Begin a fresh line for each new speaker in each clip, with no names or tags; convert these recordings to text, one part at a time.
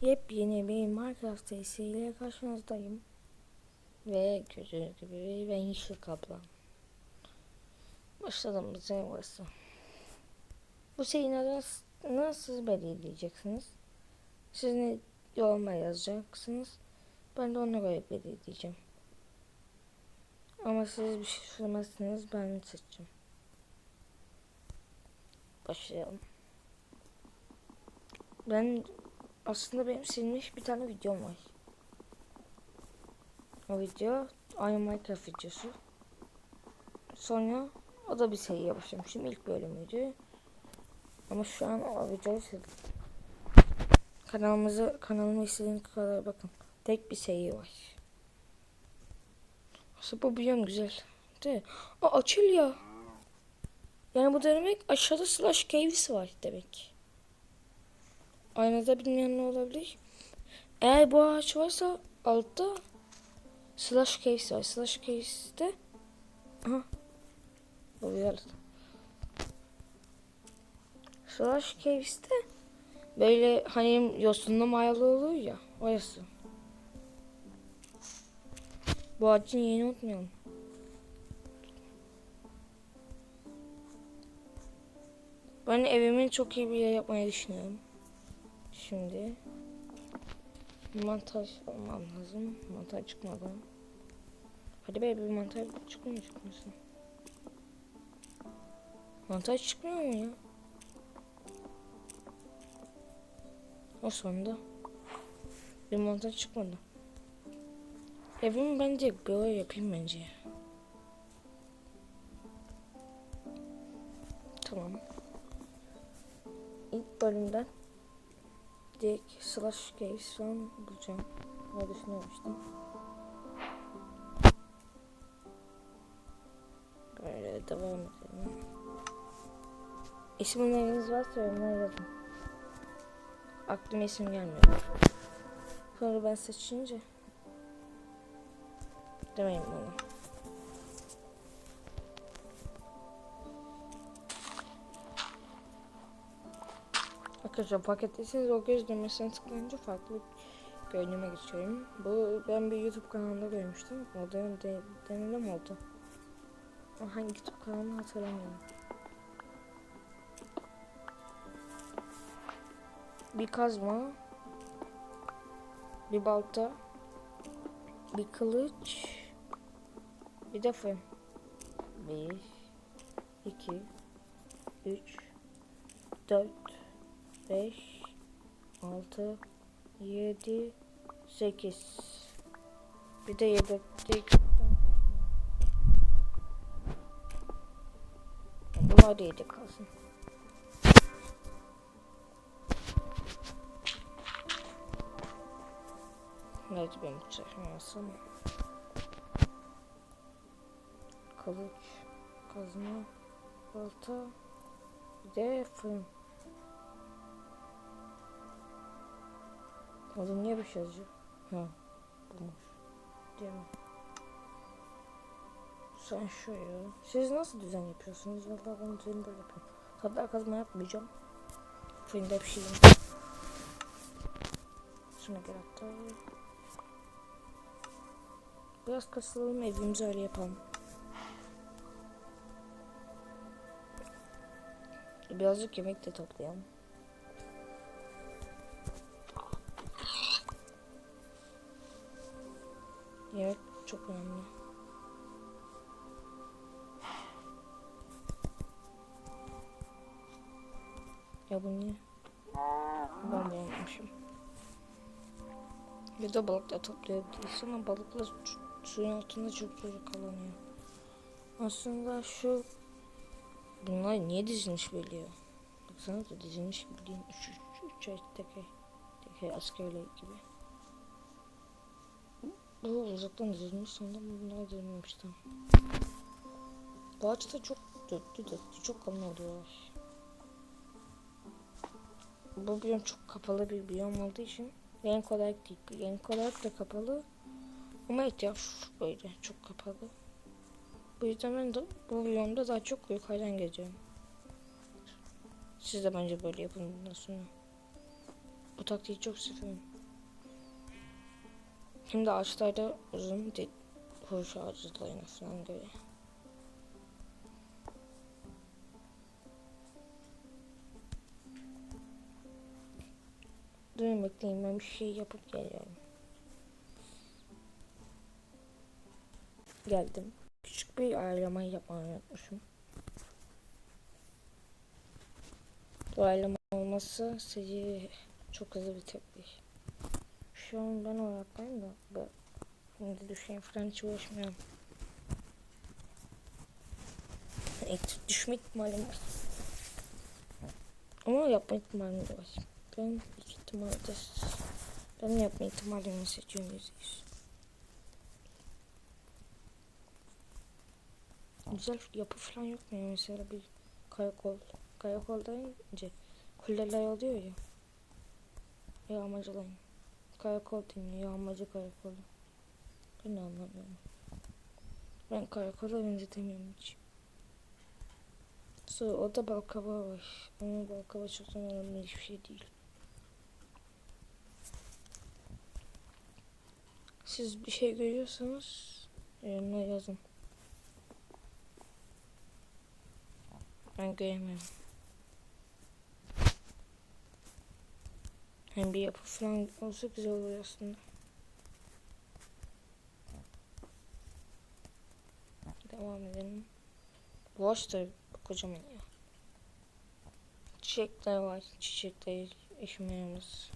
Yepyeni bir Minecraft serisiyle karşınızdayım. Ve gördüğünüz gibi ben Yeşil Kaplan. Başladığımız yer burası. Bu şeyin arasını siz belirleyeceksiniz. Siz ne yoruma yazacaksınız. Ben de ona göre belirleyeceğim. Ama siz bir şey söylemezseniz ben seçeceğim. Başlayalım. Ben aslında benim silmiş bir tane videom var. O video aynı Minecraft videosu. Sonra o da bir seriye başlamışım. İlk bölümüydü. Ama şu an o videoyu sildim. Kanalımızı kanalıma istediğiniz kadar bakın. Tek bir seri var. Aslında bu biliyorum güzel. De. Aa açıl ya. Yani bu demek aşağıda slash caves var demek. Aynada bilmeyen ne olabilir? Eğer bu ağaç varsa altta slash case var. Slash case'de aha güzel. Slash cave'de böyle hani yosunlu mayalı olur ya orası. Bu ağacın yerini unutmayalım. Ben evimin çok iyi bir yer yapmayı düşünüyorum. Şimdi mantar almam lazım. Mantar çıkmadan. Hadi be bir mantar çıkmıyor çıkmasın. Mantar çıkmıyor mu ya? O sonunda. Bir mantar çıkmadı. Evimi bence böyle yapayım bence. Tamam. İlk bölümden direkt slash falan bulacağım. Öyle düşünmemiştim. Böyle devam edelim. İsimleriniz varsa yorumlara yazın. Aklıma isim gelmiyor. Sonra ben seçince demeyin bana. Arkadaşlar paketlisiniz o göz düğmesine tıklayınca farklı görünüme geçiyorum. Bu ben bir YouTube kanalında görmüştüm. O da de, denedim oldu. O hangi YouTube kanalını hatırlamıyorum. Bir kazma, bir balta, bir kılıç, bir de fırın. Bir, iki, üç, dört, 5 6 7 8 bir de yedeklik. Bunlar da yedek kalsın. Nerede benim alsam Kılıç Kazma Balta Bir de fırın Orada niye bir şey yazıyor? Ha, bulmuş. Değil mi? Sen şu ya. Siz nasıl düzen yapıyorsunuz? Vallahi ben düzeni böyle yapıyorum. Hatta kazma yapmayacağım. Fırında bir şey yiyeyim. Şuna gel hatta. Biraz kasılalım evimizi öyle yapalım. Birazcık yemek de toplayalım. Çok önemli. Ya bu niye? Ben beğenmişim. Bir de balık da toplayabiliriz ama balıkla su- suyun altında çok zor kalanıyor. Aslında şu bunlar niye dizilmiş biliyor? Baksana da dizilmiş bildiğin üç, üç, üç ay teker, teker askerler gibi. Bu uzaktan dizilmiş sandım bunlar dizilmemiş tam. Bu ağaçta çok döktü döktü çok kalın oluyorlar. Bu biyom çok kapalı bir biyom olduğu için renk olarak değil. Renk olarak da kapalı. Ama etraf böyle çok kapalı. Bu yüzden ben de bu biyomda daha çok yukarıdan geziyorum. Siz de bence böyle yapın bundan sonra. Bu taktiği çok seviyorum. Hem de ağaçlarda uzun değil. Hoş ağaçlarına falan göre. Durun bekleyin ben bir şey yapıp geliyorum. Geldim. Küçük bir ayarlama yapmayı unutmuşum. Bu ayarlama olması seri çok hızlı bitebilir. Şu an ben oyaktayım da ben şimdi düşeyim falan hiç uğraşmıyorum. İlk düşme ihtimalim var. Ama yapma ihtimalim de var. Ben iki ihtimalde ben yapma ihtimalimi seçiyorum yüz. Güzel yapı falan yok mu ya? Mesela bir karakol. Karakoldan önce kuleler oluyor ya. Yağmacılayın. Karakol deniyor. Yağmacı karakolu. Ben anlamıyorum. Ben karakola benzetemiyorum hiç. Sonra orada balkaba var. Ama balkaba çok önemli hiçbir şey değil. Siz bir şey görüyorsanız yorumlara yazın. Ben göremiyorum. Hem bir yapı falan olsa güzel olur aslında. Devam edelim. Boş da kocaman ya. Çiçekler var. Çiçekler eşmeğimiz.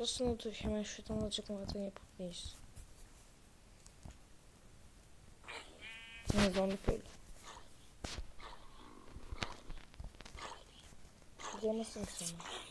Aslında dur hemen şuradan azıcık maden yapabiliriz. Ne zombi köylü. Yemesin sana.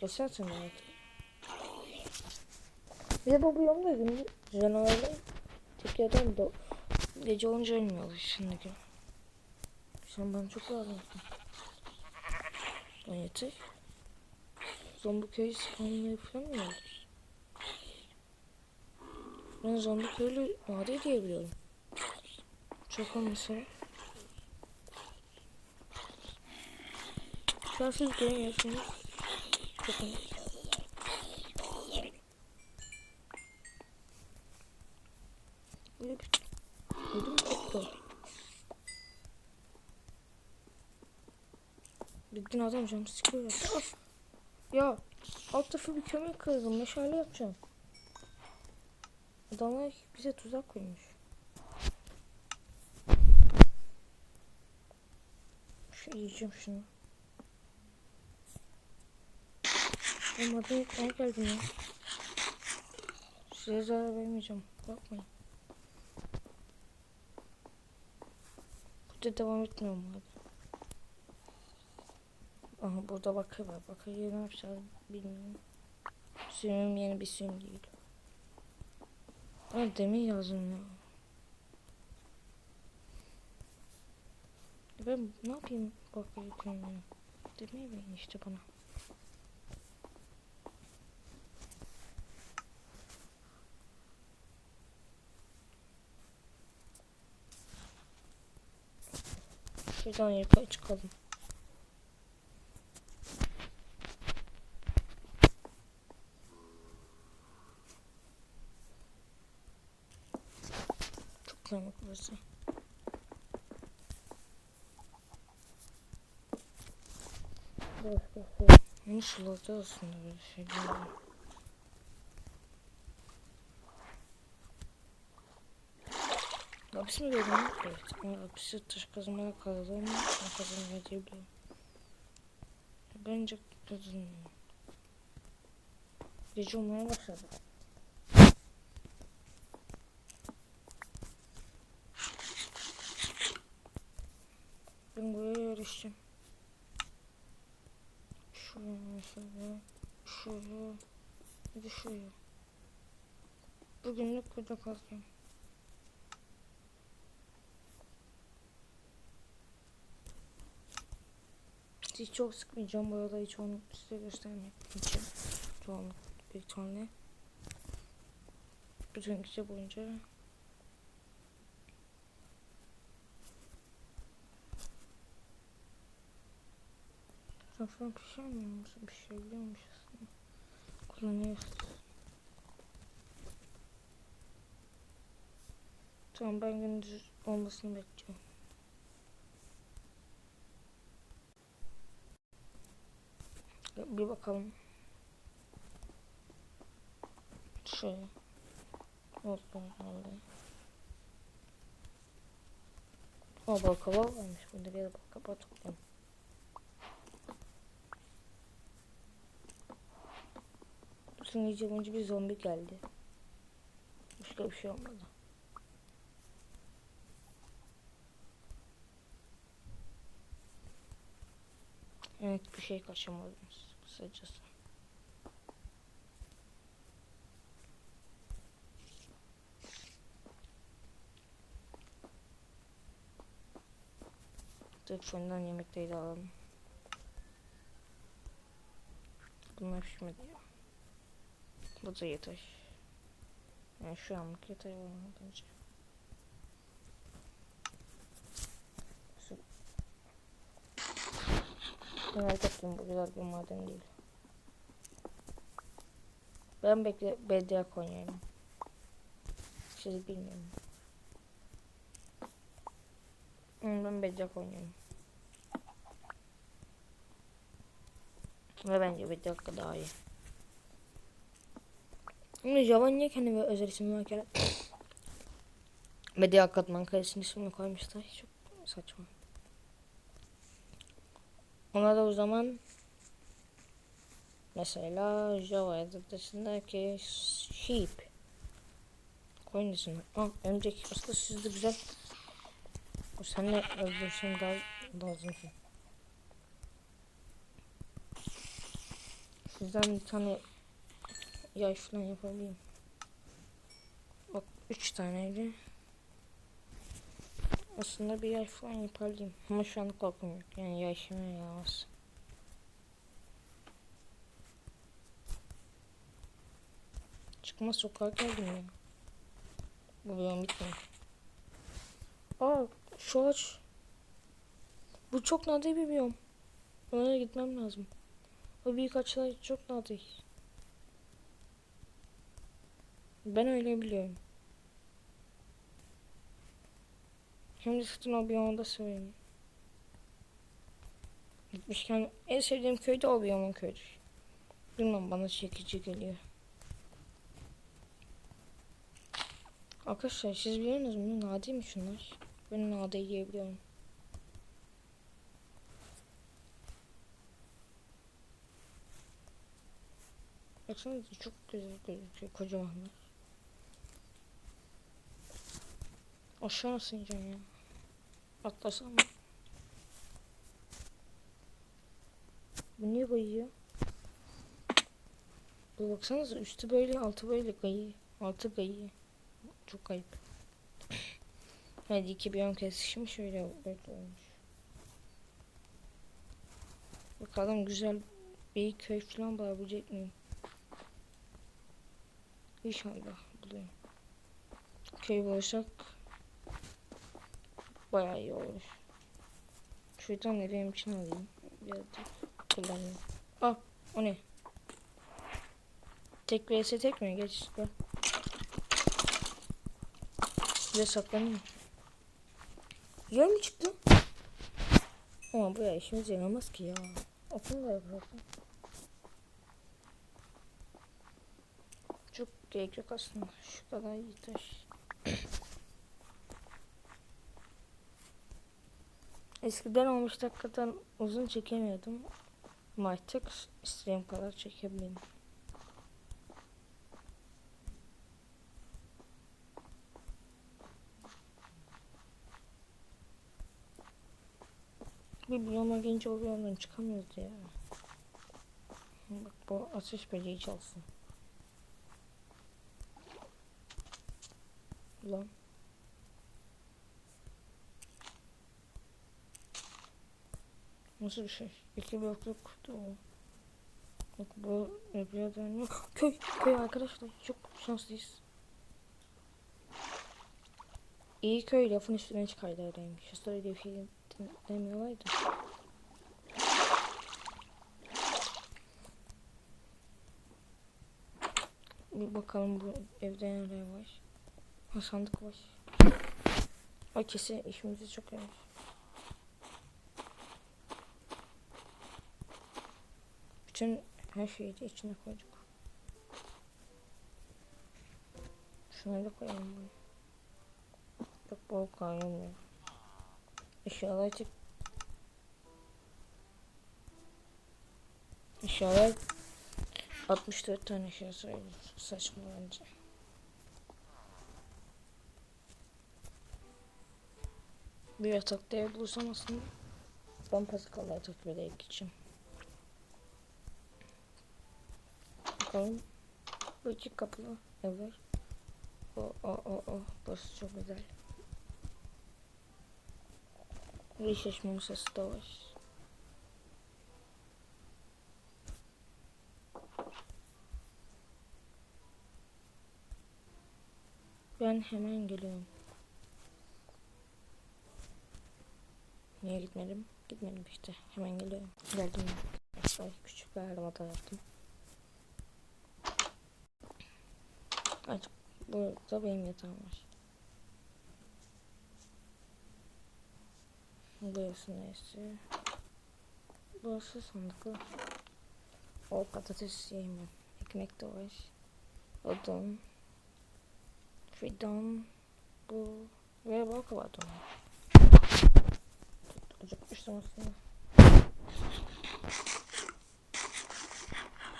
Sen bana. Bir de bu biyomda gündüz canavarlar Türkiye'den de gece olunca ölmüyorlar şimdiki. Sen bana çok lazım. Ben yeter. Zombi köyü mı oldu? Ben zombi köylü nadir diye biliyorum. Çok olmasa. Şu an siz göremiyorsunuz. Çok olmasa. Böyle bir ödüm koptu. Bildiğin adam cam sıkıyor! Ya alt tarafı bir kömür kırdım. Meşale yapacağım. Adamlar bize tuzak koymuş. Şu yiyeceğim şunu. Ama adım ben geldim ya. Size zarar vermeyeceğim. Bakmayın. Burada devam etmiyorum hadi. Aha burada bakır var. Bakır ne yapacağız bilmiyorum. Suyum yeni bir suyum değil. Aa demir lazım ya. Ben ne yapayım bakır yıkıyorum ya. İşte bana. Şuradan yukarı çıkalım. Çok karanlık burası. Boş. Hani sularda aslında böyle şeyler Hapis mi gördün? Evet. Ama hapisi taş kazmaya kaldı ama ne kazmaya diye biliyorum. Bence kazanıyor. Gece olmaya başladı. Ben buraya yarışacağım. Şuraya mesela. Şuraya. Bir de şuraya. Bugünlük burada kalacağım. Hiç çok sıkmayacağım bu arada hiç onu size göstermek için. Çoğunluk bir tane. Bütün gece boyunca Sen falan pişirmiyor musun? Pişirebiliyormuş aslında. Kullanıyoruz. Tamam ben gündüz olmasını bekliyorum. Bir bakalım. Şöyle. Olsun herhalde. O bal kabağı varmış. Burada bir de bal kabağı toplayalım. Bütün gece boyunca bir zombi geldi. Başka bir şey olmadı. Evet bir şey kaçırmadınız kısacası. Tık fırından yemekleri de alalım. Bunlar pişmedi ya. Bu da yeter. Yani şu anlık yeter bence. Merak ettim bu maden değil. Ben bekle bedrock oynayayım. Siz bilmiyorum. Hı, Ben bedrock oynuyorum. Ve bence bedrock daha iyi. Ama Java niye kendine özel isim varken Medya Katman Kalesi'nin ismini koymuşlar. Çok saçma. Ona da o zaman mesela Java dışındaki sheep koyun ismini. Aa, önceki aslında sizde güzel. O senle öldürsem daha lazımsın. Sizden bir tane yay falan yapabilirim. Bak üç taneydi. Aslında bir yay falan yapardım. Ama şu an korkum yok. Yani yay yağmaz. Çıkma sokağa geldim ya. Bu bölüm bitmiyor. Aa şu ağaç. Bu çok nadir bir biyom. Oraya gitmem lazım. O büyük ağaçlar çok nadir. Ben öyle biliyorum. Hem de sütun o biyomda söyleyeyim. Gitmişken en sevdiğim köy de o biyomun köyüdür. Bilmem bana çekici geliyor. Arkadaşlar siz biliyor musunuz? Nadir mi şunlar? Ben nadir diyebiliyorum. Baksanıza çok güzel gözüküyor kocamanlar. Aşağı nasıl ineceğim? Atlasam mı? Bu niye kayıyor? Bu baksanıza üstü böyle altı böyle kayıyor. Altı kayıyor. Çok ayıp. Hadi iki bir ön kesişmiş şöyle böyle olmuş. Bakalım güzel bir köy falan bulabilecek miyim? İnşallah bulayım. Köy bulursak bayağı iyi olur. Şuradan da benim için alayım. Birazcık kullanayım. Ah o ne? Tek vs tek mi? Geç gel. Size saklanayım. Yer mi çıktı? Ama bu ya işimize yaramaz ki ya. Okunu da yapalım. Çok gerek yok aslında. Şu kadar yeter. Eskiden 15 dakikadan uzun çekemiyordum. Ama artık istediğim kadar çekebilirim. Bir biyoma gelince o biyomdan çıkamıyoruz ya. Bak bu atış böceği çalsın. Ulan. Nasıl bir şey? İki blokluk doğu. Bak bu Ebru'ya dönüyor. Köy, köy arkadaşlar. Çok şanslıyız. İyi köy lafın üstüne çıkarlarıymış. Story diye bir şey demiyorlardı. Bir bakalım bu evde neler var. Ha sandık var. Ha kesin işimizi çok yarar. Bütün her şeyi de içine koyduk. Şunu da koyalım buraya. Çok bol koyamıyorum. Eşyalar çık. Eşyalar 64 tane eşya sayılır. Saçma bence. Bir yatakta ev bulursam aslında ben Pascal'la yatak böyle geçeceğim. Bakalım. İki kapılı evler. O o o o. Burası çok güzel. Bir şaşma masası da var. Ben hemen geliyorum. Niye gitmedim? Gitmedim işte. Hemen geliyorum. Geldim küçük bir arama da yaptım. Artık burada benim yatağım var. Burası neyse. Burası sandıklı. O patates yiyeyim Ekmek de var. Odun. Fidan. Bu. Ve balka var onun. Acıkmıştım aslında.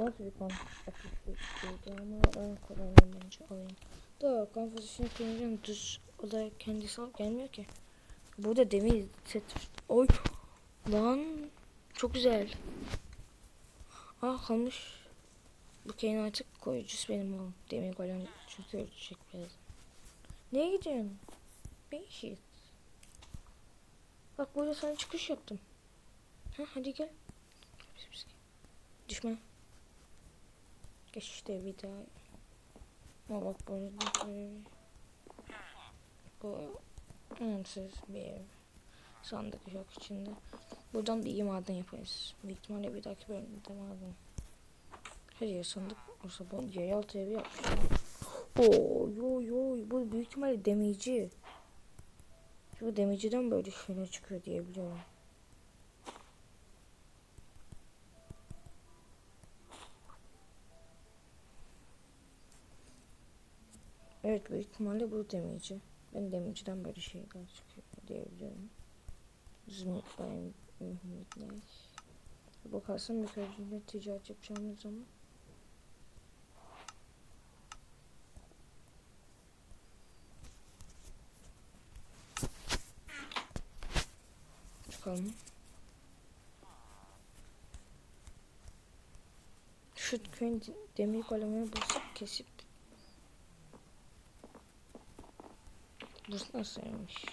Nasıl bir aktifiydi ama ben kullanayım bence. Da kan pozisyonu kullanacağım düz o da kendisi alıp gelmiyor ki. Burada demir set. Oy lan çok güzel. Ah kalmış. Bu keyin artık koyucusu benim oğlum. Demir golem çünkü ölecek biraz. Neye gidiyorsun? Bir şey. Bak burada sana çıkış yaptım. Ha, hadi gel. Düşme. Geç işte bir daha. Ama bak böyle bir... Bu önemsiz bir ev. Sandık yok içinde. Buradan bir iyi maden yaparız. Büyük ihtimalle bir dahaki bölümde maden. Her yer sandık olsa bu yeraltı evi yapmışlar. Oo, yo yo bu büyük ihtimalle demirci. Bu demirciden böyle şeyler çıkıyor diye biliyorum. Evet büyük ihtimalle bu demirci. Ben demirciden böyle şeyler çıkıyor diye biliyorum. Zümrütler, mühimmetler. Bakarsam yukarıda ticaret yapacağımız zaman bakalım. Şu köyün demir golemini bulsak kesip Burası nasılmış?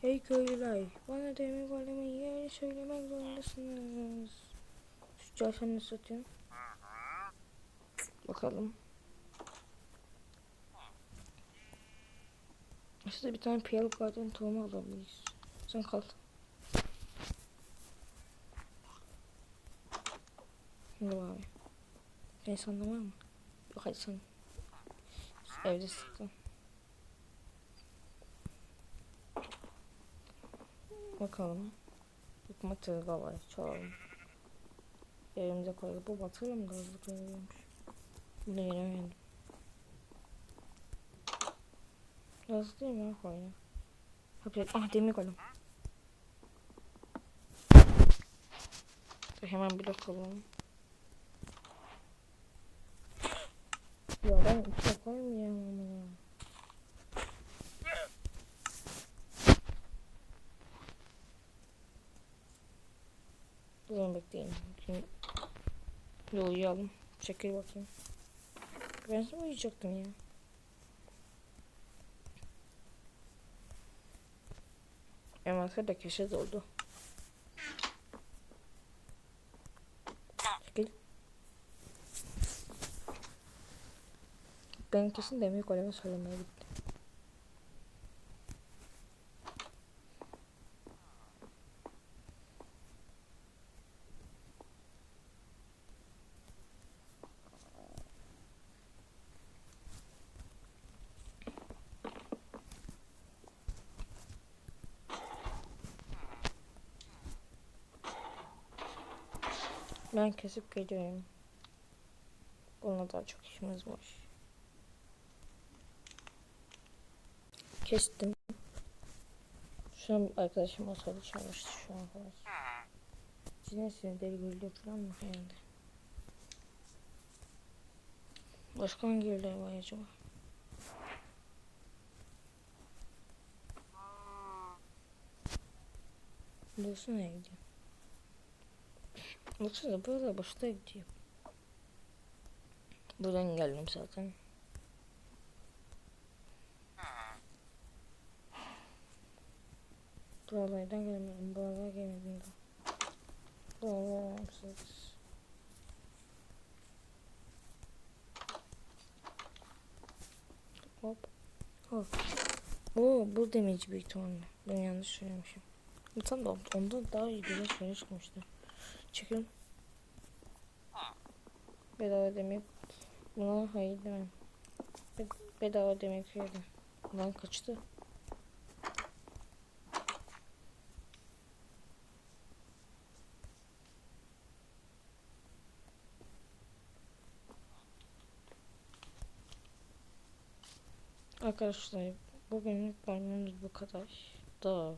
Hey köylüler, bana demir golemin yerini söylemek zorundasınız. Şu çarşını ne satıyorsun? Bakalım. İşte bir tane Pale Garden tohumu alabiliriz. Sen kal. Var abi? Sen sende var mı? Yok hadi. Evde sıktın. Bakalım. Yıkma tırga var. Çalalım. Yerimize koyalım. Bu batırla mı gazlı koyuyormuş? Bunu yenemedim. Gazlı değil mi ya koyun? Ah demir koydum. Hemen blok alalım. Ya ben içine koymayacağım ama ya. Durun bekleyin. Şimdi uyuyalım. Çekil bakayım. Ben sana uyuyacaktım ya. Envanter de köşe doldu. Ben kesin demir golemi söylemeye gittim. Ben kesip geliyorum. Bununla daha çok işimiz var. Kestim. Şu an arkadaşım olsaydı çalıştı şu an kadar. Cinesini deli falan mı herhalde? Başka hangi yerler var acaba? Burası nereye gidiyor? Baksana böyle başta gidiyor. Buradan geldim zaten. Buralardan gelmedim. Buralara gelmedim daha. Buralar önemsiz. Hop. Hop. Oo, bu demeci büyük ihtimalle. Ben yanlış söylemişim. Tam da onda daha iyi güzel şeyler çıkmıştı. Çıkın. Bedava demek. Buna hayır demem. Be- bedava demek yedim. Lan kaçtı. Arkadaşlar bugünlük bölümümüz bu kadar. Da